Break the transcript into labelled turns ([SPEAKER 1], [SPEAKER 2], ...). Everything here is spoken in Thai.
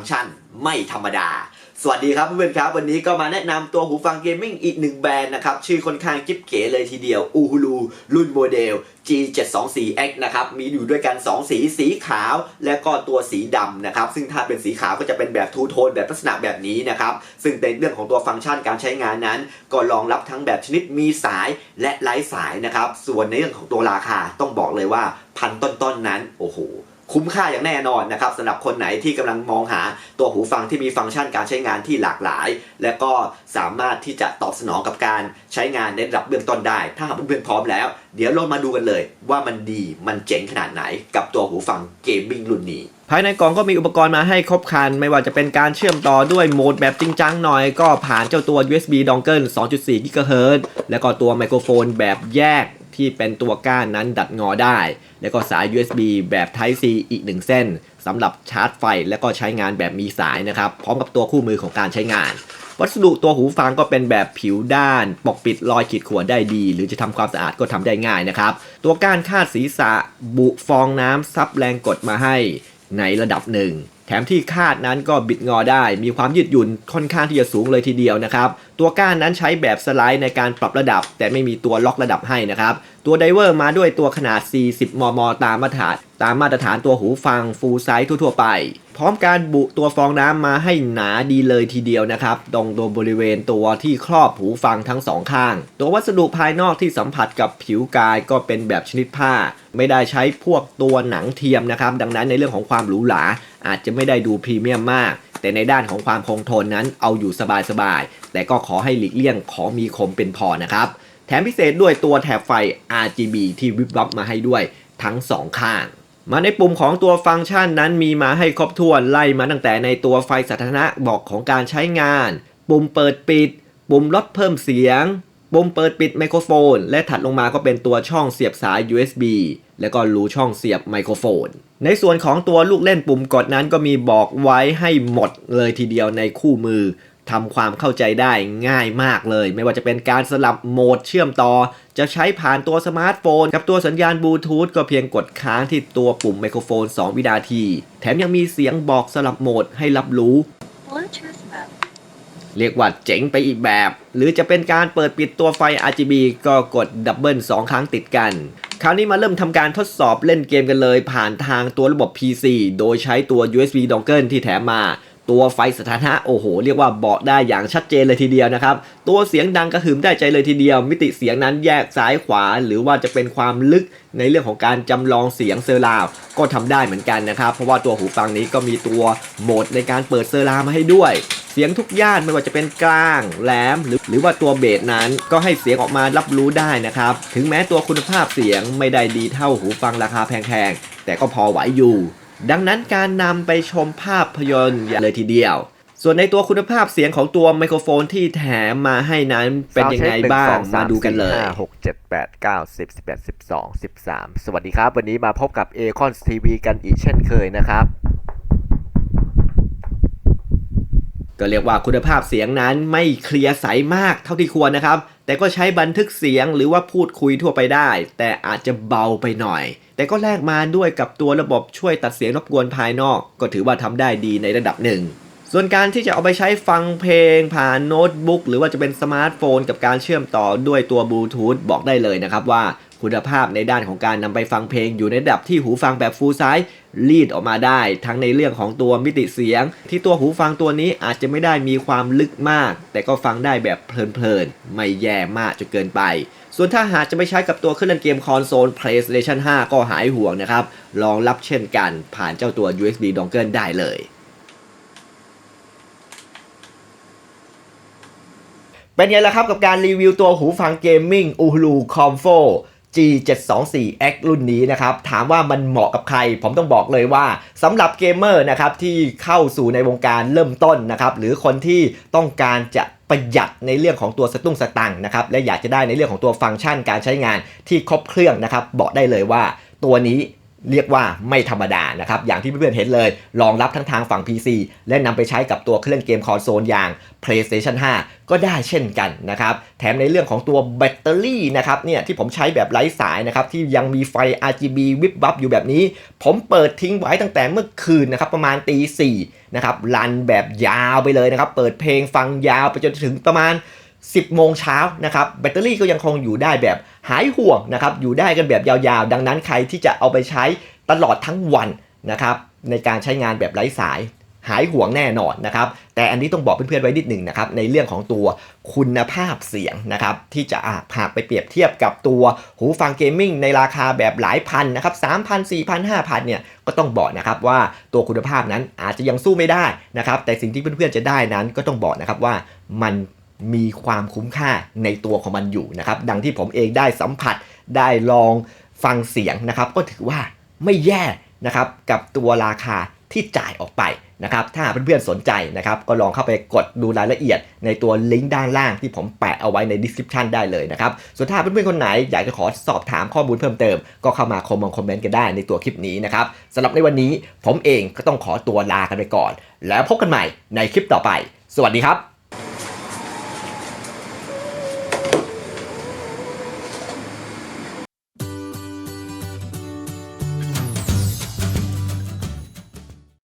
[SPEAKER 1] ังก์ชันไม่ธรรมดา สวัสดีครับเพื่อนๆครับวันนี้ก็มาแนะนำตัวหูฟังเกมมิ่งอีกหนึ่งแบรนด์นะครับ ชื่อค่อนข้างกิ๊บเก๋เลยทีเดียว u h u l u รุ่นโมเดล G724X นะครับ มีอยู่ด้วยกัน 2 สี สีขาวและก็ตัวสีดำนะครับ ซึ่งถ้าเป็นสีขาวก็จะเป็นแบบทูโทนแบบลักษณะแบบนี้นะครับ ซึ่งในเรื่องของตัวฟังก์ชันการใช้งานนั้น ก็รองรับทั้งแบบชนิดมีสายและไร้สายนะครับ ส่วนในเรื่องของตัวราคาต้องบอกเลยว่าพันต้นๆนั้นโอ้โห คุ้มค่าอย่างแน่นอนนะครับสำหรับคนไหนที่กำลังมองหาตัวหูฟังที่มีฟังก์ชันการใช้งานที่หลากหลาย และก็สามารถที่จะตอบสนองกับการใช้งานในระดับเบื้องต้นได้ ถ้าหากเพื่อนๆพร้อมแล้ว เดี๋ยวเรามาดูกันเลย ว่ามันดีมันเจ๋งขนาดไหนกับตัวหูฟังเกมมิ่งรุ่นนี้ภายในกล่องก็มีอุปกรณ์มาให้ครบครัน ไม่ว่าจะเป็นการเชื่อมต่อด้วยโหมดแบบจริงจังหน่อย ก็ผ่านเจ้าตัว USB dongle 2.4 GHz แล้วก็ตัวไมโครโฟนแบบแยก ที่เป็นตัวก้านนั้นดัดงอได้ แล้วก็สาย USB แบบ Type C อีก 1 เส้นสำหรับชาร์จไฟและก็ใช้งานแบบมีสายนะครับ พร้อมกับตัวคู่มือของการใช้งาน วัสดุตัวหูฟังก็เป็นแบบผิวด้าน ปกปิดรอยขีดข่วนได้ดี หรือจะทำความสะอาดก็ทำได้ง่ายนะครับ ตัวก้านคาดศีรษะบุฟองน้ำซับแรงกดมาให้ในระดับหนึ่ง ถมที่คาดนั้นก็บิดงอได้ มีความยืดหยุ่นค่อนข้างที่จะสูงเลยทีเดียวนะครับ ตัวก้านนั้นใช้แบบสไลด์ในการปรับระดับ แต่ไม่มีตัวล็อกระดับให้นะครับ ตัวไดเวอร์มาด้วยตัวขนาด 40 มม ตามมาตรฐาน ตามมาตรฐานตัวหูฟังฟูลไซส์ทั่วๆไป ร้อมการบุตัวฟองน้ำมาให้หนาดีเลยทีเดียวนะครับ ตรงตัวบริเวณตัวที่ครอบหูฟังทั้งสองข้าง ตัววัสดุภายนอกที่สัมผัสกับผิวกายก็เป็นแบบชนิดผ้า ไม่ได้ใช้พวกตัวหนังเทียมนะครับ ดังนั้นในเรื่องของความหรูหรา อาจจะไม่ได้ดูพรีเมียมมาก แต่ในด้านของความคงทนนั้นเอาอยู่สบายๆ แต่ก็ขอให้หลีกเลี่ยงของมีคมเป็นพอนะครับ แถมพิเศษด้วยตัวแถบไฟ RGB ที่วิบวับมาให้ด้วยทั้งสองข้าง มาในปุ่มของตัวฟังก์ชันนั้นมีมาให้ครบถ้วนไล่มาตั้งแต่ในตัวไฟสาธารณะบอกของการใช้งาน ปุ่มเปิดปิด ปุ่มลดเพิ่มเสียง ปุ่มเปิดปิดไมโครโฟน และถัดลงมาก็เป็นตัวช่องเสียบสาย USB แล้วก็รูช่องเสียบไมโครโฟน ในส่วนของตัวลูกเล่นปุ่มกดนั้นก็มีบอกไว้ให้หมดเลยทีเดียวในคู่มือทำความเข้าใจได้ง่ายมากเลย ไม่ว่าจะเป็นการสลับโหมดเชื่อมต่อ จะใช้ผ่านตัวสมาร์ทโฟน กับตัวสัญญาณบลูทูธก็เพียงกดค้างที่ตัวปุ่มไมโครโฟน 2 วินาที แถมยังมีเสียงบอกสลับโหมดให้รับรู้ เรียกว่าเจ๋งไปอีกแบบ หรือจะเป็นการเปิดปิดตัวไฟ RGB ก็กดดับเบิล2ครั้งติดกันคราวนี้มาเริ่มทำการทดสอบเล่นเกมกันเลย ผ่านทางตัวระบบ PC โดยใช้ตัว USB dongle ที่แถมมา ตัวไฟสถานะโอ้โห เรียกว่าเบาะได้อย่างชัดเจนเลยทีเดียวนะครับ ตัวเสียงดังกระหึ่มได้ใจเลยทีเดียว มิติเสียงนั้นแยกซ้ายขวา หรือว่าจะเป็นความลึกในเรื่องของการจำลองเสียงเซอร์ราวก็ทำได้เหมือนกันนะครับ เพราะว่าตัวหูฟังนี้ก็มีตัวโหมดในการเปิดเซอร์ราวมาให้ด้วย เสียงทุกย่านไม่ว่าจะเป็นกลางแหลมหรือหรือว่าตัวเบสนั้นก็ให้เสียงออกมารับรู้ได้นะครับ ถึงแม้ตัวคุณภาพเสียงไม่ได้ดีเท่าหูฟังราคาแพงๆแต่ก็พอไหวอยู่ ดังนั้นการนำไปชมภาพยนตร์เลยทีเดียว ส่วนในตัวคุณภาพเสียงของตัวไมโครโฟนที่แถมมาให้นั้นเป็นยังไงบ้าง มาดูกันเลย
[SPEAKER 2] หกเจ็ดแปดเก้าสิบสิบเอ็ดสิบสองสิบสามสวัสดีครับ วันนี้มาพบกับ a c o n TV กันอีกเช่นเคยนะครับ
[SPEAKER 1] ก็เรียกว่าคุณภาพเสียงนั้นไม่เคลียร์ใสมากเท่าที่ควรนะครับ แต่ก็ใช้บันทึกเสียงหรือว่าพูดคุยทั่วไปได้ แต่อาจจะเบาไปหน่อย แต่ก็แลกมาด้วยกับตัวระบบช่วยตัดเสียงรบกวนภายนอก ก็ถือว่าทำได้ดีในระดับหนึ่ง ส่วนการที่จะเอาไปใช้ฟังเพลง ผ่านโน้ตบุ๊กหรือว่าจะเป็นสมาร์ทโฟน กับการเชื่อมต่อด้วยตัวบลูทูธบอกได้เลยนะครับว่า คุณภาพในด้านของการนำไปฟังเพลงอยู่ในระดับที่หูฟังแบบฟูลไซส์รีดออกมาได้ ทั้งในเรื่องของตัวมิติเสียง ที่ตัวหูฟังตัวนี้อาจจะไม่ได้มีความลึกมาก แต่ก็ฟังได้แบบเพลินๆ ไม่แย่มากจนเกินไป ส่วนถ้าหากจะไปใช้กับตัวเครื่องเล่นเกมคอนโซล PlayStation 5 ก็หายห่วงนะครับลองรับเช่นกันผ่านเจ้าตัว USB dongle ได้เลยเป็นไงล่ะครับกับการรีวิวตัวหูฟังเกมมิ่ง UHLOU Comfort G724 X รุ่นนี้นะครับ ถามว่ามันเหมาะกับใคร ผมต้องบอกเลยว่าสำหรับเกมเมอร์นะครับที่เข้าสู่ในวงการเริ่มต้นนะครับหรือคนที่ต้องการจะประหยัดในเรื่องของตัวสตุ้งสตังนะครับและอยากจะได้ในเรื่องของตัวฟังก์ชันการใช้งานที่ครบเครื่องนะครับบอกได้เลยว่าตัวนี้ เรียกว่าไม่ธรรมดานะครับ อย่างที่เพื่อนๆเห็นเลย รองรับทั้งทางฝั่ง PC และนำไปใช้กับตัวเครื่องเกมคอนโซลอย่าง PlayStation 5 ก็ได้เช่นกันนะครับ แถมในเรื่องของตัวแบตเตอรี่นะครับเนี่ยที่ผมใช้แบบไร้สายนะครับ ที่ยังมีไฟ RGB วิบวับอยู่แบบนี้ ผมเปิดทิ้งไว้ตั้งแต่เมื่อคืนนะครับ ประมาณตีสี่นะครับรันแบบยาวไปเลยนะครับ เปิดเพลงฟังยาวไปจนถึงประมาณ 10 โมงเช้านะครับแบตเตอรี่ก็ยังคงอยู่ได้แบบหายห่วงนะครับอยู่ได้กันแบบยาวๆ ดังนั้นใครที่จะเอาไปใช้ตลอดทั้งวันนะครับในการใช้งานแบบไร้สายหายห่วงแน่นอนนะครับ แต่อันนี้ต้องบอกเพื่อนๆไว้นิดหนึ่งนะครับ ในเรื่องของตัวคุณภาพเสียงนะครับ ที่จะอะหากไปเปรียบเทียบกับตัวหูฟังเกมมิ่งในราคาแบบหลายพันนะครับ3,000 4,000 5,000เนี่ยก็ต้องบอกนะครับว่าตัวคุณภาพนั้นอาจจะยังสู้ไม่ได้นะครับ แต่สิ่งที่เพื่อนๆจะได้นั้นก็ต้องบอกนะครับว่ามัน มีความคุ้มค่าในตัวของมันอยู่นะครับ ดังที่ผมเองได้สัมผัสได้ลองฟังเสียงนะครับ ก็ถือว่าไม่แย่นะครับกับตัวราคาที่จ่ายออกไปนะครับ ถ้าเพื่อนๆสนใจนะครับ ก็ลองเข้าไปกดดูรายละเอียดในตัวลิงก์ด้านล่างที่ผมแปะเอาไว้ใน description ได้เลยนะครับ ส่วนถ้าเพื่อนๆคนไหนอยากจะขอสอบถามข้อมูลเพิ่มเติม ก็เข้ามาคอมมงคอมเมนต์กันได้ในตัวคลิปนี้นะครับสำหรับในวันนี้ผมเองก็ต้องขอตัวลากันไปก่อน แล้วพบกันใหม่ในคลิปต่อไป สวัสดีครับ